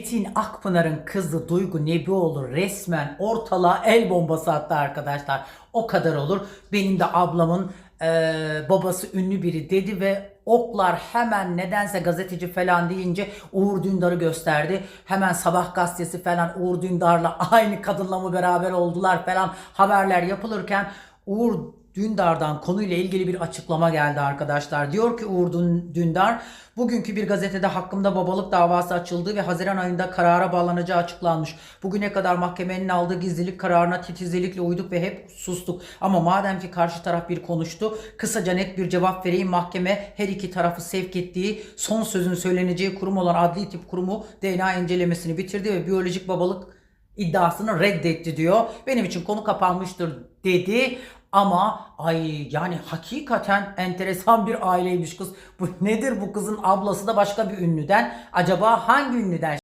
Metin Akpınar'ın kızı Duygu Nebioğlu resmen ortalığa el bombası attı arkadaşlar. O kadar olur. Benim de ablamın eee, babası ünlü biri dedi ve oklar hemen nedense gazeteci falan deyince Uğur Dündar'ı gösterdi. Hemen Sabah gazetesi falan Uğur Dündar'la aynı kadınla mı beraber oldular falan haberler yapılırken Uğur Dündar'dan konuyla ilgili bir açıklama geldi arkadaşlar. Diyor ki Uğur Dün- Dündar, bugünkü bir gazetede hakkımda babalık davası açıldı ve Haziran ayında karara bağlanacağı açıklanmış. Bugüne kadar mahkemenin aldığı gizlilik kararına titizlikle uyduk ve hep sustuk. Ama madem ki karşı taraf bir konuştu, kısaca net bir cevap vereyim. Mahkeme her iki tarafı sevk ettiği, son sözün söyleneceği kurum olan Adli Tıp Kurumu DNA incelemesini bitirdi ve biyolojik babalık iddiasını reddetti diyor. Benim için konu kapanmıştır dedi. Ama ay yani hakikaten enteresan bir aileymiş kız. Bu nedir bu kızın ablası da başka bir ünlüden. Acaba hangi ünlüden